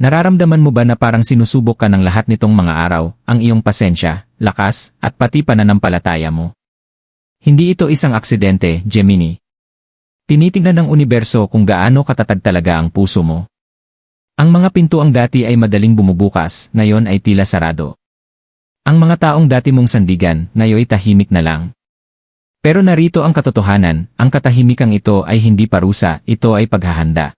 Nararamdaman mo ba na parang sinusubok ka ng lahat nitong mga araw, ang iyong pasensya, lakas, at pati pananampalataya mo? Hindi ito isang aksidente, Gemini. Tinitingnan ng universo kung gaano katatag talaga ang puso mo. Ang mga pintuang dati ay madaling bumubukas, ngayon ay tila sarado. Ang mga taong dati mong sandigan, ngayon tahimik na lang. Pero narito ang katotohanan, ang katahimikang ito ay hindi parusa, ito ay paghahanda.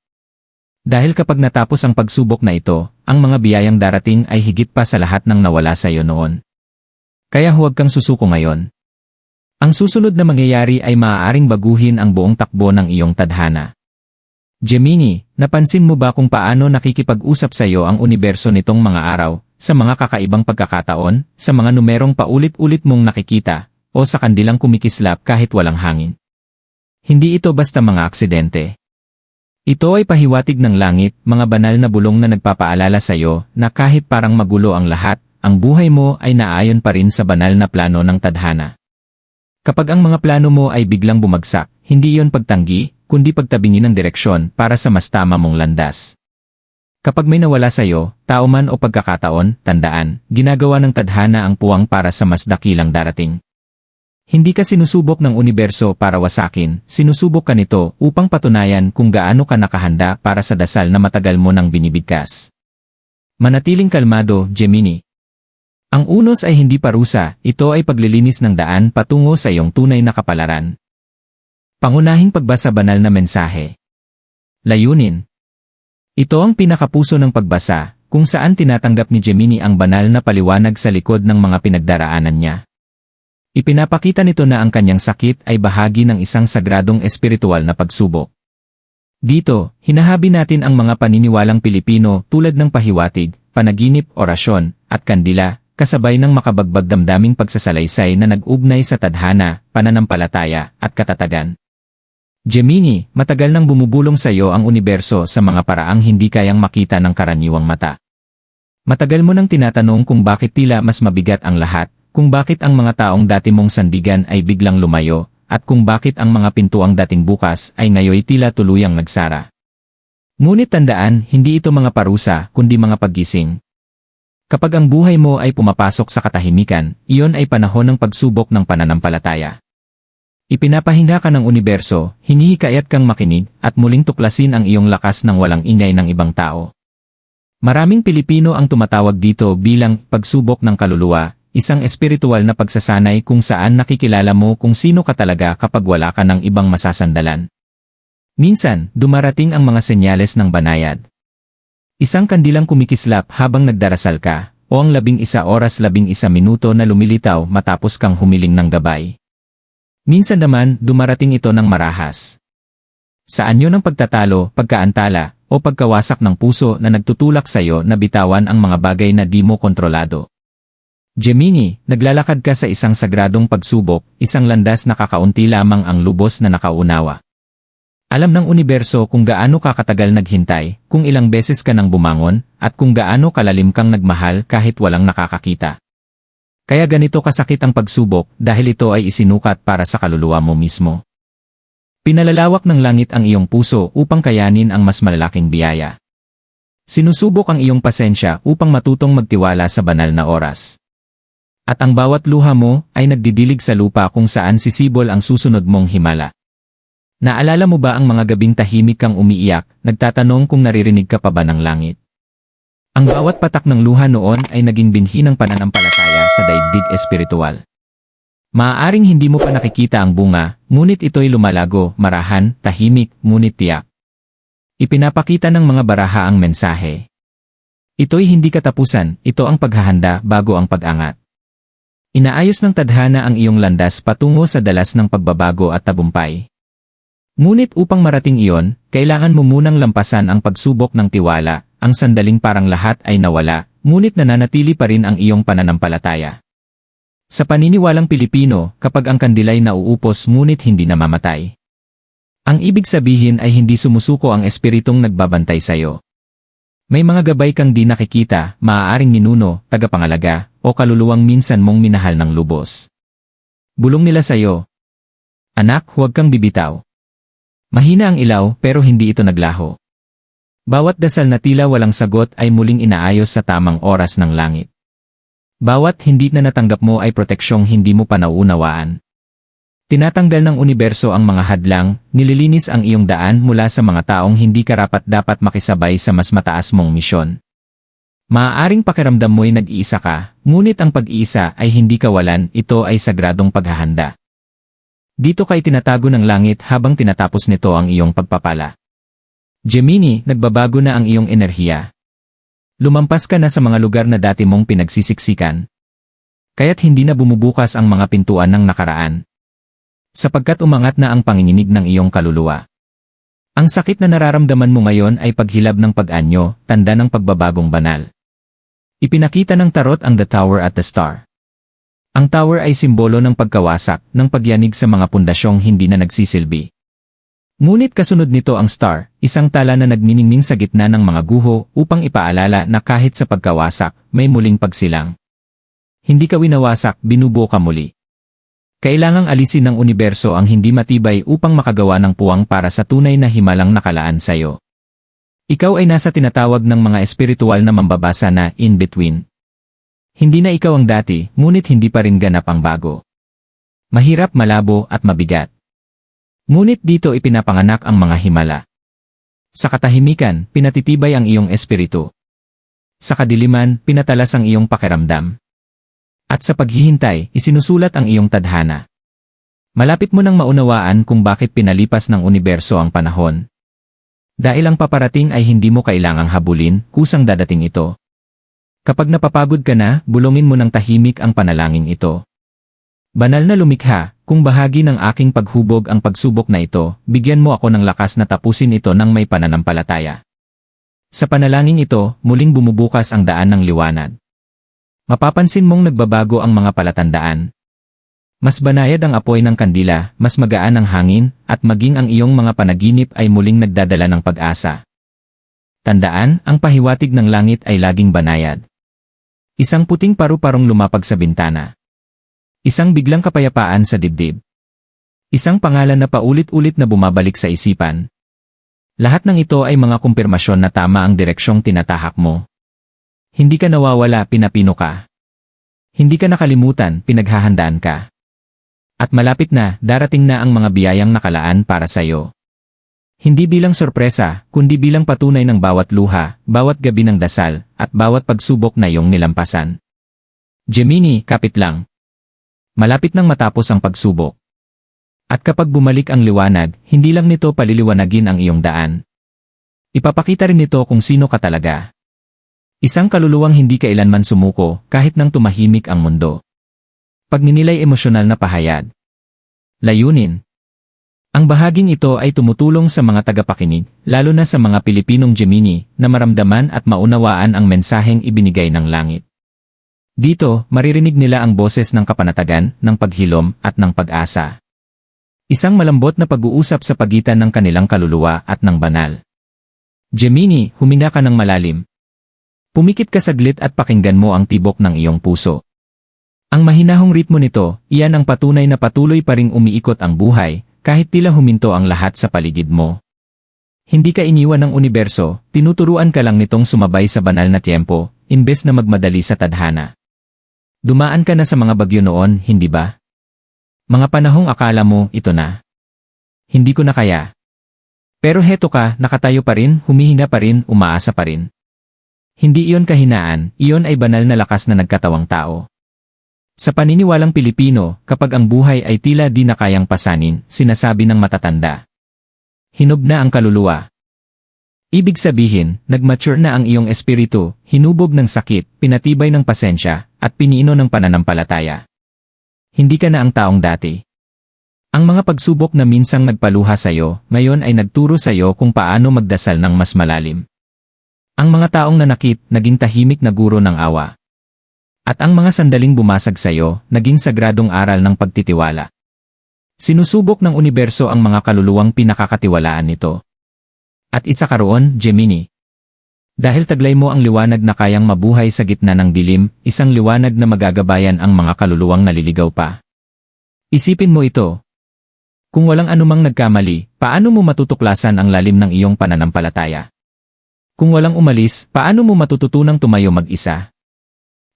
Dahil kapag natapos ang pagsubok na ito, ang mga biyayang darating ay higit pa sa lahat ng nawala sa iyo noon. Kaya huwag kang susuko ngayon. Ang susunod na mangyayari ay maaaring baguhin ang buong takbo ng iyong tadhana. Gemini, napansin mo ba kung paano nakikipag-usap sa iyo ang universo nitong mga araw, sa mga kakaibang pagkakataon, sa mga numerong paulit-ulit mong nakikita, o sa kandilang kumikislap kahit walang hangin? Hindi ito basta mga aksidente. Ito ay pahiwatig ng langit, mga banal na bulong na nagpapaalala sa iyo na kahit parang magulo ang lahat, ang buhay mo ay naayon pa rin sa banal na plano ng tadhana. Kapag ang mga plano mo ay biglang bumagsak, hindi iyon pagtanggi, kundi pagtabingin ng direksyon para sa mas tama mong landas. Kapag may nawala sa iyo, tao man o pagkakataon, tandaan, ginagawa ng tadhana ang puwang para sa mas dakilang darating. Hindi ka sinusubok ng universo para wasakin, sinusubok ka nito upang patunayan kung gaano ka nakahanda para sa dasal na matagal mo nang binibigkas. Manatiling kalmado, Gemini. Ang unos ay hindi parusa, ito ay paglilinis ng daan patungo sa iyong tunay na kapalaran. Pangunahing pagbasa banal na mensahe. Layunin. Ito ang pinakapuso ng pagbasa, kung saan tinatanggap ni Gemini ang banal na paliwanag sa likod ng mga pinagdaraanan niya. Ipinapakita nito na ang kanyang sakit ay bahagi ng isang sagradong espiritual na pagsubok. Dito, hinahabi natin ang mga paniniwalang Pilipino tulad ng pahiwatig, panaginip, orasyon, at kandila, kasabay ng makabagbag damdaming pagsasalaysay na nag-ugnay sa tadhana, pananampalataya, at katatagan. Gemini, matagal nang bumubulong sa iyo ang universo sa mga paraang hindi kayang makita ng karaniwang mata. Matagal mo nang tinatanong kung bakit tila mas mabigat ang lahat, kung bakit ang mga taong dati mong sandigan ay biglang lumayo, at kung bakit ang mga pintuang dating bukas ay ngayoy tila tuluyang nagsara. Ngunit tandaan, hindi ito mga parusa, kundi mga paggising. Kapag ang buhay mo ay pumapasok sa katahimikan, iyon ay panahon ng pagsubok ng pananampalataya. Ipinapahinga ka ng universo, hinihikayat kang makinig, at muling tuklasin ang iyong lakas ng walang ingay ng ibang tao. Maraming Pilipino ang tumatawag dito bilang pagsubok ng kaluluwa, isang espiritual na pagsasanay kung saan nakikilala mo kung sino ka talaga kapag wala ka ng ibang masasandalan. Minsan, dumarating ang mga senyales ng banayad. Isang kandilang kumikislap habang nagdarasal ka, o ang labing isa oras labing isa minuto na lumilitaw matapos kang humiling ng gabay. Minsan naman, dumarating ito ng marahas. Sa anyo ng pagtatalo, pagkaantala, o pagkawasak ng puso na nagtutulak sa iyo na bitawan ang mga bagay na di mo kontrolado. Gemini, naglalakad ka sa isang sagradong pagsubok, isang landas na kakaunti lamang ang lubos na nakaunawa. Alam ng universo kung gaano ka katagal naghintay, kung ilang beses ka nang bumangon, at kung gaano kalalim kang nagmahal kahit walang nakakakita. Kaya ganito kasakit ang pagsubok dahil ito ay isinukat para sa kaluluwa mo mismo. Pinalalawak ng langit ang iyong puso upang kayanin ang mas malalaking biyaya. Sinusubok ang iyong pasensya upang matutong magtiwala sa banal na oras. At ang bawat luha mo ay nagdidilig sa lupa kung saan sisibol ang susunod mong himala. Naalala mo ba ang mga gabing tahimik kang umiiyak, nagtatanong kung naririnig ka pa ba ng langit? Ang bawat patak ng luha noon ay naging binhi ng pananampalataya sa daigdig espiritual. Maaaring hindi mo pa nakikita ang bunga, ngunit ito'y lumalago, marahan, tahimik, ngunit tiyak. Ipinapakita ng mga baraha ang mensahe. Ito'y hindi katapusan, ito ang paghahanda bago ang pag-angat. Inaayos ng tadhana ang iyong landas patungo sa dalas ng pagbabago at tabumpay. Ngunit upang marating iyon, kailangan mo munang lampasan ang pagsubok ng tiwala, ang sandaling parang lahat ay nawala, ngunit nananatili pa rin ang iyong pananampalataya. Sa paniniwalang Pilipino, kapag ang kandilay nauupos ngunit hindi namamatay. Ang ibig sabihin ay hindi sumusuko ang espiritong nagbabantay sa iyo. May mga gabay kang di nakikita, maaaring ninuno, tagapangalaga, o kaluluwang minsan mong minahal ng lubos. Bulong nila sa iyo. Anak, huwag kang bibitaw. Mahina ang ilaw pero hindi ito naglaho. Bawat dasal na tila walang sagot ay muling inaayos sa tamang oras ng langit. Bawat hindi na natanggap mo ay proteksyong hindi mo pa nauunawaan. Tinatanggal ng universo ang mga hadlang, nililinis ang iyong daan mula sa mga taong hindi karapat dapat makisabay sa mas mataas mong misyon. Maaaring pakiramdam mo'y nag-iisa ka, ngunit ang pag-iisa ay hindi kawalan, ito ay sagradong paghahanda. Dito kay tinatago ng langit habang tinatapos nito ang iyong pagpapala. Gemini, nagbabago na ang iyong enerhiya. Lumampas ka na sa mga lugar na dati mong pinagsisiksikan. Kaya't hindi na bumubukas ang mga pintuan ng nakaraan. Sapagkat umangat na ang panginginig ng iyong kaluluwa. Ang sakit na nararamdaman mo ngayon ay paghilab ng pag-anyo, tanda ng pagbabagong banal. Ipinakita ng tarot ang The Tower at the Star. Ang tower ay simbolo ng pagkawasak, ng pagyanig sa mga pundasyong hindi na nagsisilbi. Ngunit kasunod nito ang star, isang tala na nagniningning sa gitna ng mga guho upang ipaalala na kahit sa pagkawasak, may muling pagsilang. Hindi ka winawasak, binubuo ka muli. Kailangang alisin ng universo ang hindi matibay upang makagawa ng puwang para sa tunay na himalang nakalaan sa'yo. Ikaw ay nasa tinatawag ng mga espiritual na mambabasa na in-between. Hindi na ikaw ang dati, ngunit hindi pa rin ganap ang bago. Mahirap, malabo, at mabigat. Ngunit dito ipinapanganak ang mga himala. Sa katahimikan, pinatitibay ang iyong espiritu. Sa kadiliman, pinatalas ang iyong pakiramdam. At sa paghihintay, isinusulat ang iyong tadhana. Malapit mo nang maunawaan kung bakit pinalipas ng universo ang panahon. Dahil ang paparating ay hindi mo kailangang habulin, kusang dadating ito. Kapag napapagod ka na, bulongin mo ng tahimik ang panalangin ito. Banal na lumikha, kung bahagi ng aking paghubog ang pagsubok na ito, bigyan mo ako ng lakas na tapusin ito ng may pananampalataya. Sa panalangin ito, muling bumubukas ang daan ng liwanag. Mapapansin mong nagbabago ang mga palatandaan. Mas banayad ang apoy ng kandila, mas magaan ang hangin, at maging ang iyong mga panaginip ay muling nagdadala ng pag-asa. Tandaan, ang pahiwatig ng langit ay laging banayad. Isang puting paru-parong lumapag sa bintana. Isang biglang kapayapaan sa dibdib. Isang pangalan na paulit-ulit na bumabalik sa isipan. Lahat ng ito ay mga kumpirmasyon na tama ang direksyong tinatahak mo. Hindi ka nawawala, pinapino ka. Hindi ka nakalimutan, pinaghahandaan ka. At malapit na, darating na ang mga biyayang nakalaan para sa iyo. Hindi bilang sorpresa, kundi bilang patunay ng bawat luha, bawat gabi ng dasal, at bawat pagsubok na iyong nilampasan. Gemini, kapit lang. Malapit nang matapos ang pagsubok. At kapag bumalik ang liwanag, hindi lang nito paliliwanagin ang iyong daan. Ipapakita rin nito kung sino ka talaga. Isang kaluluwang hindi kailanman sumuko kahit nang tumahimik ang mundo. Pagninilay emosyonal na pahayag. Layunin. Ang bahaging ito ay tumutulong sa mga tagapakinig, lalo na sa mga Pilipinong Gemini, na maramdaman at maunawaan ang mensaheng ibinigay ng langit. Dito, maririnig nila ang boses ng kapanatagan, ng paghilom, at ng pag-asa. Isang malambot na pag-uusap sa pagitan ng kanilang kaluluwa at ng banal. Gemini, humina ka ng malalim. Pumikit ka saglit at pakinggan mo ang tibok ng iyong puso. Ang mahinahong ritmo nito, iyan ang patunay na patuloy pa ring umiikot ang buhay, kahit tila huminto ang lahat sa paligid mo. Hindi ka iniwan ng universo, tinuturuan ka lang nitong sumabay sa banal na tiempo, imbes na magmadali sa tadhana. Dumaan ka na sa mga bagyo noon, hindi ba? Mga panahong akala mo, ito na. Hindi ko na kaya. Pero heto ka, nakatayo pa rin, humihina pa rin, umaasa pa rin. Hindi iyon kahinaan, iyon ay banal na lakas na nagkatawang tao. Sa paniniwalang Pilipino, kapag ang buhay ay tila di na kayang pasanin, sinasabi ng matatanda. Hinog na ang kaluluwa, Ibig sabihin, nagmature na ang iyong espiritu, hinubog ng sakit, pinatibay ng pasensya, at piniino ng pananampalataya. Hindi ka na ang taong dati. Ang mga pagsubok na minsang nagpaluha sa iyo, ngayon ay nagturo sa iyo kung paano magdasal ng mas malalim. Ang mga taong nanakit, naging tahimik na guro ng awa. At ang mga sandaling bumasag sa iyo, naging sagradong aral ng pagtitiwala. Sinusubok ng universo ang mga kaluluwang pinakakatiwalaan nito. At isa ka roon, Gemini. Dahil taglay mo ang liwanag na kayang mabuhay sa gitna ng dilim, isang liwanag na magagabayan ang mga kaluluwang naliligaw pa. Isipin mo ito. Kung walang anumang nagkamali, paano mo matutuklasan ang lalim ng iyong pananampalataya? Kung walang umalis, paano mo matututunang tumayo mag-isa?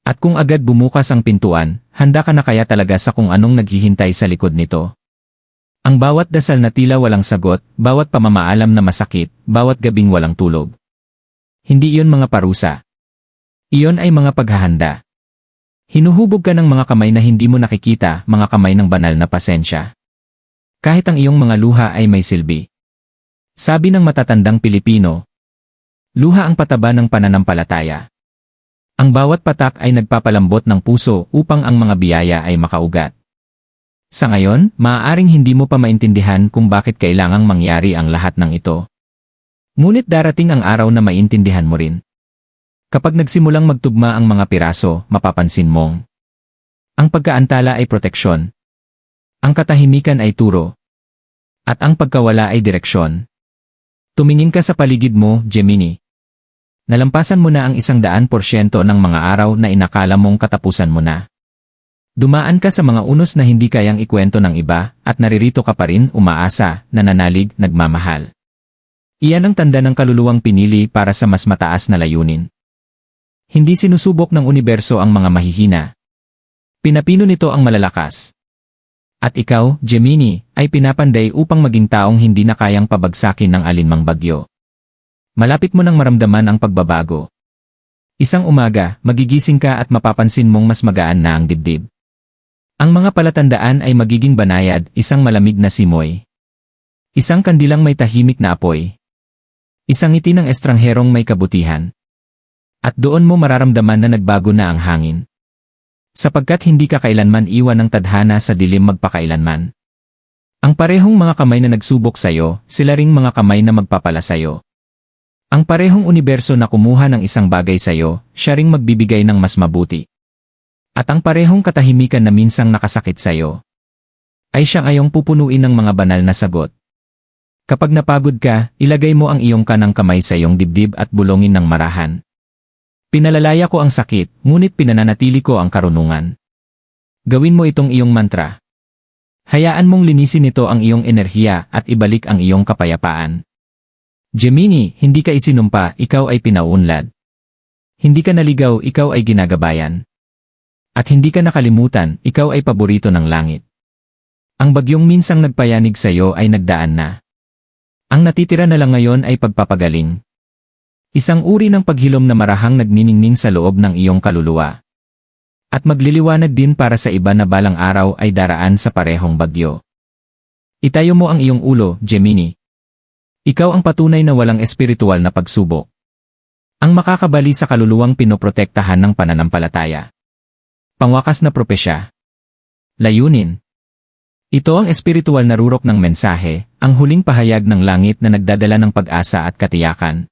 At kung agad bumukas ang pintuan, handa ka na kaya talaga sa kung anong naghihintay sa likod nito? Ang bawat dasal na tila walang sagot, bawat pamamaalam na masakit, bawat gabing walang tulog. Hindi iyon mga parusa. Iyon ay mga paghahanda. Hinuhubog ka ng mga kamay na hindi mo nakikita, mga kamay ng banal na pasensya. Kahit ang iyong mga luha ay may silbi. Sabi ng matatandang Pilipino, luha ang pataba ng pananampalataya. Ang bawat patak ay nagpapalambot ng puso upang ang mga biyaya ay makaugat. Sa ngayon, maaaring hindi mo pa maintindihan kung bakit kailangang mangyari ang lahat ng ito. Ngunit darating ang araw na maintindihan mo rin. Kapag nagsimulang magtugma ang mga piraso, mapapansin mong ang pagkaantala ay proteksyon. Ang katahimikan ay turo. At ang pagkawala ay direksyon. Tumingin ka sa paligid mo, Gemini. Nalampasan mo na ang isang daan porsyento ng mga araw na inakala mong katapusan mo na. Dumaan ka sa mga unos na hindi kayang ikwento ng iba at naririto ka pa rin umaasa, nananalig, nagmamahal. Iyan ang tanda ng kaluluwang pinili para sa mas mataas na layunin. Hindi sinusubok ng universo ang mga mahihina. Pinapino nito ang malalakas. At ikaw, Gemini, ay pinapanday upang maging taong hindi na kayang pabagsakin ng alinmang bagyo. Malapit mo nang maramdaman ang pagbabago. Isang umaga, magigising ka at mapapansin mong mas magaan na ang dibdib. Ang mga palatandaan ay magiging banayad, isang malamig na simoy. Isang kandilang may tahimik na apoy. Isang ngiti ng estrangherong may kabutihan. At doon mo mararamdaman na nagbago na ang hangin. Sapagkat hindi ka kailanman iwan ng tadhana sa dilim magpakailanman. Ang parehong mga kamay na nagsubok sa'yo, sila ring mga kamay na magpapala sa'yo. Ang parehong universo na kumuha ng isang bagay sa'yo, siya ring magbibigay ng mas mabuti. At ang parehong katahimikan na minsang nakasakit sa'yo, ay siyang ayong pupunuin ng mga banal na sagot. Kapag napagod ka, ilagay mo ang iyong kanang kamay sa iyong dibdib at bulongin ng marahan. Pinalalaya ko ang sakit, ngunit pinananatili ko ang karunungan. Gawin mo itong iyong mantra. Hayaan mong linisin nito ang iyong enerhiya at ibalik ang iyong kapayapaan. Gemini, hindi ka isinumpa, ikaw ay pinaunlad. Hindi ka naligaw, ikaw ay ginagabayan. At hindi ka nakalimutan, ikaw ay paborito ng langit. Ang bagyong minsang nagpayanig sa iyo ay nagdaan na. Ang natitira na lang ngayon ay pagpapagaling. Isang uri ng paghilom na marahang nagniningning sa loob ng iyong kaluluwa. At magliliwanag din para sa iba na balang araw ay daraan sa parehong bagyo. Itayo mo ang iyong ulo, Gemini. Ikaw ang patunay na walang espiritual na pagsubok. Ang makakabali sa kaluluwang pinoprotektahan ng pananampalataya. Pangwakas na propesya. Layunin. Ito ang espiritual na rurok ng mensahe, ang huling pahayag ng langit na nagdadala ng pag-asa at katiyakan.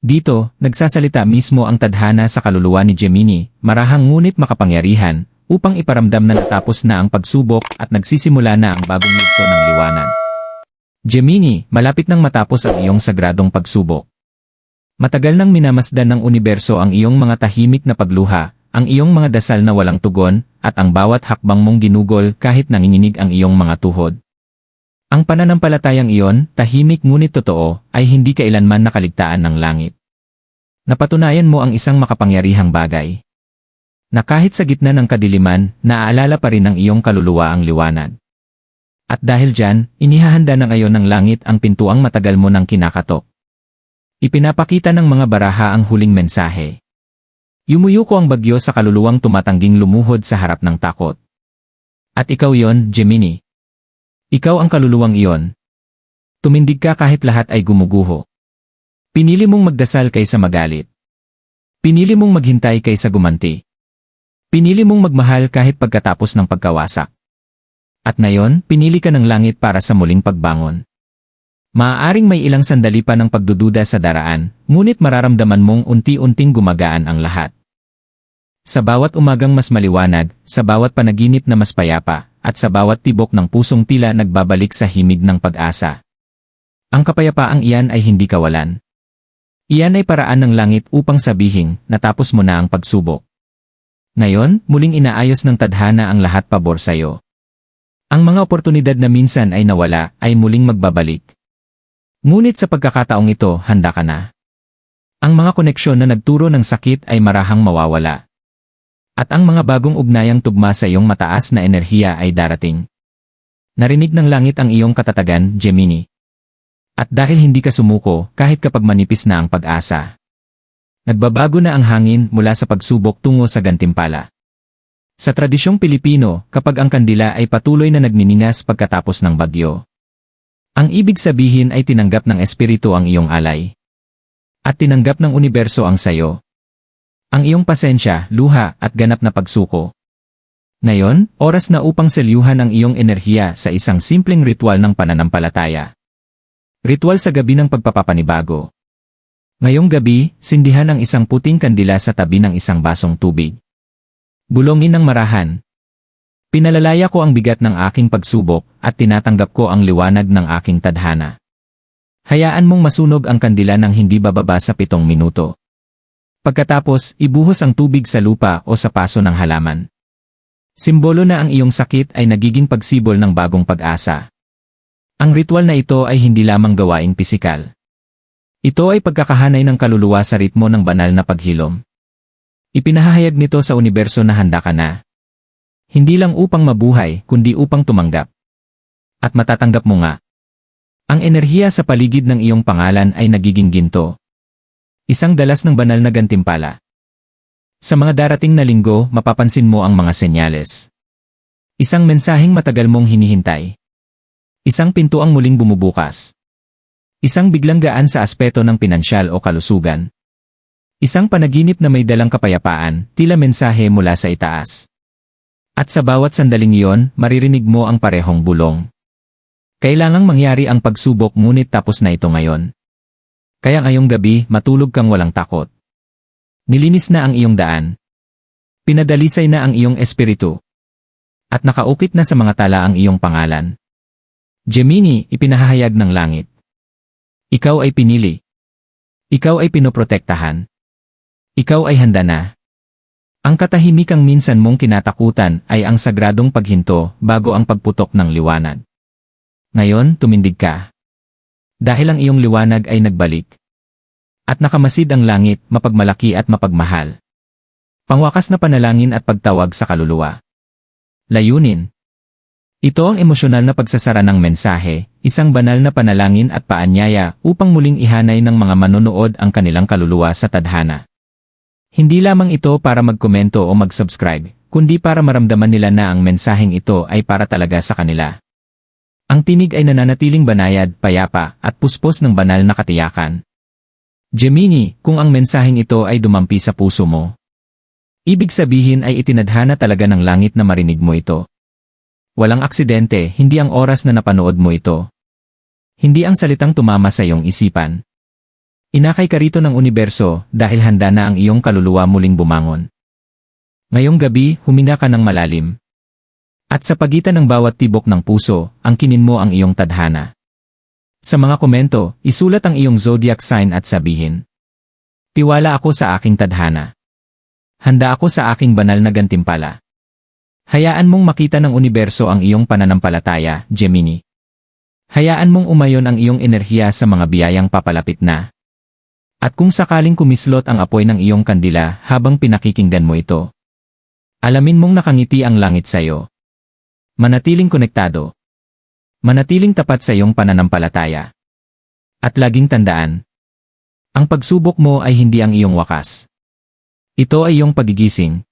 Dito, nagsasalita mismo ang tadhana sa kaluluwa ni Gemini, marahang ngunit makapangyarihan, upang iparamdam na natapos na ang pagsubok at nagsisimula na ang bagong yugto ng liwanag. Gemini, malapit nang matapos ang iyong sagradong pagsubok. Matagal nang minamasdan ng universo ang iyong mga tahimik na pagluha, ang iyong mga dasal na walang tugon, at ang bawat hakbang mong ginugol kahit nanginginig ang iyong mga tuhod. Ang pananampalatayang iyon, tahimik ngunit totoo, ay hindi kailanman nakaligtaan ng langit. Napatunayan mo ang isang makapangyarihang bagay. Na kahit sa gitna ng kadiliman, naaalala pa rin ng iyong kaluluwa ang liwanag. At dahil dyan, inihahanda na ngayon ng langit ang pintuang matagal mo nang kinakatok. Ipinapakita ng mga baraha ang huling mensahe. Yumuyuko ang bagyo sa kaluluwang tumatangging lumuhod sa harap ng takot. At ikaw yon, Gemini. Ikaw ang kaluluwang iyon. Tumindig ka kahit lahat ay gumuguho. Pinili mong magdasal kaysa magalit. Pinili mong maghintay kaysa gumanti. Pinili mong magmahal kahit pagkatapos ng pagkawasak. At ngayon, pinili ka ng langit para sa muling pagbangon. Maaaring may ilang sandali pa ng pagdududa sa daraan, ngunit mararamdaman mong unti-unting gumagaan ang lahat. Sa bawat umagang mas maliwanag, sa bawat panaginip na mas payapa, at sa bawat tibok ng pusong tila nagbabalik sa himig ng pag-asa. Ang kapayapaang iyan ay hindi kawalan. Iyan ay paraan ng langit upang sabihin, natapos mo na ang pagsubok. Ngayon, muling inaayos ng tadhana ang lahat pabor sa'yo. Ang mga oportunidad na minsan ay nawala, ay muling magbabalik. Ngunit sa pagkakataong ito, handa ka na. Ang mga koneksyon na nagturo ng sakit ay marahang mawawala. At ang mga bagong ugnayang tugma sa iyong mataas na enerhiya ay darating. Narinig ng langit ang iyong katatagan, Gemini. At dahil hindi ka sumuko, kahit kapag manipis na ang pag-asa. Nagbabago na ang hangin mula sa pagsubok tungo sa gantimpala. Sa tradisyong Pilipino, kapag ang kandila ay patuloy na nagniningas pagkatapos ng bagyo. Ang ibig sabihin ay tinanggap ng espiritu ang iyong alay. At tinanggap ng universo ang sayo. Ang iyong pasensya, luha, at ganap na pagsuko. Ngayon, oras na upang selyuhan ang iyong enerhiya sa isang simpleng ritual ng pananampalataya. Ritual sa gabi ng pagpapapanibago. Ngayong gabi, sindihan ang isang puting kandila sa tabi ng isang basong tubig. Bulongin ng marahan. Pinalalaya ko ang bigat ng aking pagsubok at tinatanggap ko ang liwanag ng aking tadhana. Hayaan mong masunog ang kandila ng hindi bababa sa pitong minuto. Pagkatapos, ibuhos ang tubig sa lupa o sa paso ng halaman. Simbolo na ang iyong sakit ay nagiging pagsibol ng bagong pag-asa. Ang ritual na ito ay hindi lamang gawaing pisikal. Ito ay pagkakahanay ng kaluluwa sa ritmo ng banal na paghilom. Ipinahahayag nito sa universo na handa ka na. Hindi lang upang mabuhay, kundi upang tumanggap. At matatanggap mo nga. Ang enerhiya sa paligid ng iyong pangalan ay nagiging ginto. Isang dalas ng banal na gantimpala. Sa mga darating na linggo, mapapansin mo ang mga senyales. Isang mensaheng matagal mong hinihintay. Isang pinto ang muling bumubukas. Isang biglang gaan sa aspeto ng pinansyal o kalusugan. Isang panaginip na may dalang kapayapaan, tila mensahe mula sa itaas. At sa bawat sandaling iyon, maririnig mo ang parehong bulong. Kailangang mangyari ang pagsubok ngunit tapos na ito ngayon. Kaya ngayong gabi, matulog kang walang takot. Nilinis na ang iyong daan. Pinadalisay na ang iyong espiritu. At nakaukit na sa mga tala ang iyong pangalan. Gemini, ipinahahayag ng langit. Ikaw ay pinili. Ikaw ay pinoprotektahan. Ikaw ay handa na. Ang katahimikang minsan mong kinatakutan ay ang sagradong paghinto bago ang pagputok ng liwanag. Ngayon, tumindig ka. Dahil ang iyong liwanag ay nagbalik. At nakamasid ang langit, mapagmalaki at mapagmahal. Pangwakas na panalangin at pagtawag sa kaluluwa. Layunin. Ito ang emosyonal na pagsasara ng mensahe, isang banal na panalangin at paanyaya upang muling ihanay ng mga manonood ang kanilang kaluluwa sa tadhana. Hindi lamang ito para magkomento o mag-subscribe, kundi para maramdaman nila na ang mensaheng ito ay para talaga sa kanila. Ang tinig ay nananatiling banayad, payapa, at puspos ng banal na katiyakan. Gemini, kung ang mensaheng ito ay dumampi sa puso mo. Ibig sabihin ay itinadhana talaga ng langit na marinig mo ito. Walang aksidente, hindi ang oras na napanood mo ito. Hindi ang salitang tumama sa iyong isipan. Inakay ka rito ng universo dahil handa na ang iyong kaluluwa muling bumangon. Ngayong gabi, huminga ka ng malalim. At sa pagitan ng bawat tibok ng puso, angkinin mo ang iyong tadhana. Sa mga komento, isulat ang iyong zodiac sign at sabihin. Tiwala ako sa aking tadhana. Handa ako sa aking banal na gantimpala. Hayaan mong makita ng universo ang iyong pananampalataya, Gemini. Hayaan mong umayon ang iyong enerhiya sa mga biyayang papalapit na. At kung sakaling kumislot ang apoy ng iyong kandila habang pinakikinggan mo ito, alamin mong nakangiti ang langit sa iyo. Manatiling konektado. Manatiling tapat sa iyong pananampalataya. At laging tandaan, ang pagsubok mo ay hindi ang iyong wakas. Ito ay iyong pagigising.